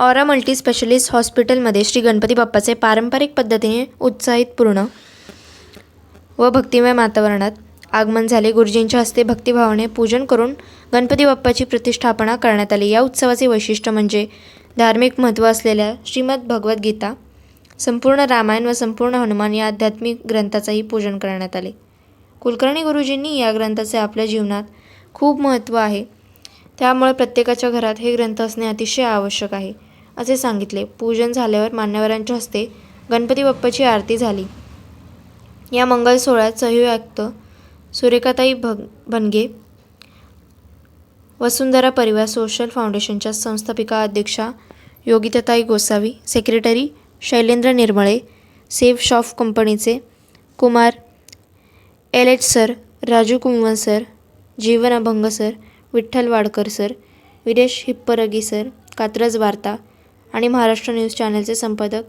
Aura multi specialist हॉस्पिटलमध्ये श्री गणपती बाप्पाचे पारंपरिक पद्धतीने उत्साहितपूर्ण व भक्तिमय वातावरणात आगमन झाले. गुरुजींच्या हस्ते भक्तिभावाने पूजन करून गणपती बाप्पाची प्रतिष्ठापना करण्यात आली. या उत्सवाचे वैशिष्ट्य म्हणजे धार्मिक महत्त्व असलेल्या श्रीमद भगवद्गीता संपूर्ण रामायण व संपूर्ण हनुमान या आध्यात्मिक ग्रंथाचंही पूजन करण्यात आले. कुलकर्णी गुरुजींनी या ग्रंथाचे आपल्या जीवनात खूप महत्त्व आहे. त्यामुळे प्रत्येकाच्या घरात हे ग्रंथ असणे अतिशय आवश्यक आहे. असे सांगितले. पूजन झाल्यावर मान्यवरांच्या हस्ते गणपती बाप्पाची आरती झाली. या मंगल सोहळ्यात सहयुक्त सुरेखाताई भग भनगे वसुंधरा परिवार सोशल फाउंडेशनच्या संस्थापिका अध्यक्षा योगिताताई Gosavi secretary Shailendra Nirmale safe shop कंपनीचे Kumar L H sir Raju Kunwan sir Jeevan Abhang sir Vitthal Wadkar sir Viresh Hippargi sir Katraj Varta आणि महाराष्ट्र न्यूज चॅनलचे संपादक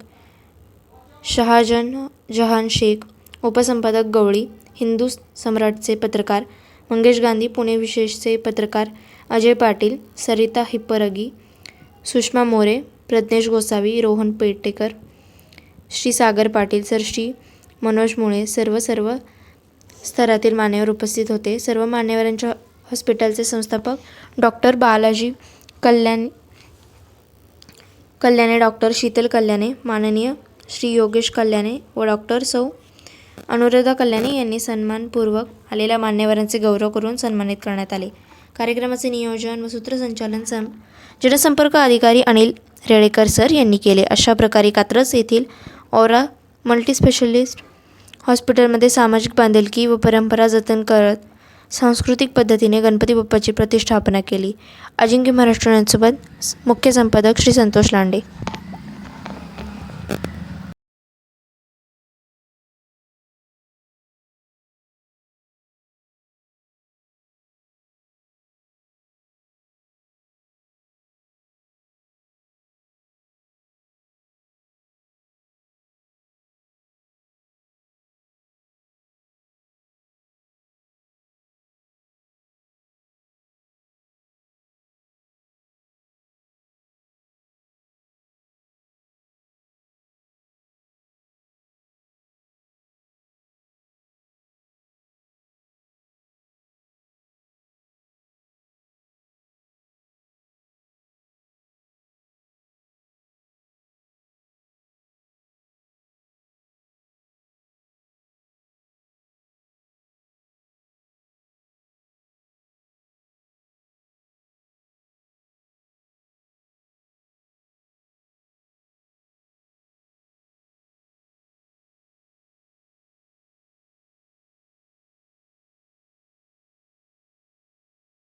शहाजन जहान शेख उपसंपादक गवळी हिंदू सम्राटचे पत्रकार मंगेश गांधी पुणे विशेषचे पत्रकार अजय पाटील सरिता हिप्परगी सुषमा मोरे प्रज्ञेश गोसावी रोहन पेटेकर श्री सागर पाटील सर श्री मनोज मुळे सर्व सर्व स्तरातील मान्यवर उपस्थित होते. सर्व मान्यवरांच्या हॉस्पिटलचे संस्थापक डॉक्टर बालाजी कल्याण कल्याणे डॉक्टर शीतल कल्याणे माननीय श्री योगेश कल्याणे व डॉक्टर सौ अनुराधा कल्याणे यांनी सन्मानपूर्वक आलेल्या मान्यवरांचे गौरव करून सन्मानित करण्यात आले. कार्यक्रमाचे नियोजन व सूत्रसंचालन सं जनसंपर्क अधिकारी अनिल रेळेकर सर यांनी केले. अशा प्रकारे कात्रज येथील ओरा मल्टीस्पेशलिस्ट हॉस्पिटलमध्ये सामाजिक बांधिलकी व परंपरा जतन करत सांस्कृतिक पद्धतीने गणपती बाप्पाची प्रतिष्ठापना केली. अजिंक्य महाराष्ट्रांसोबत मुख्य संपादक श्री संतोष लांडे.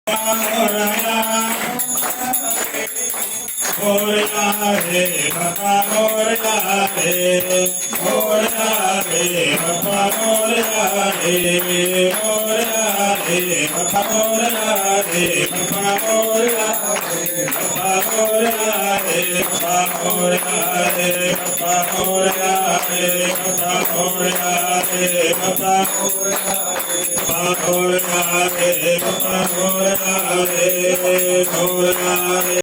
রাম রাম मोरता रे बाबा मोरता रे मोरता रे बाबा मोरता रे मोरता रे बाबा मोरता रे बाबा मोरता रे बाबा मोरता रे बाबा मोरता रे बाबा मोरता रे बाबा मोरता रे बाबा मोरता रे बाबा मोरता रे मोरता रे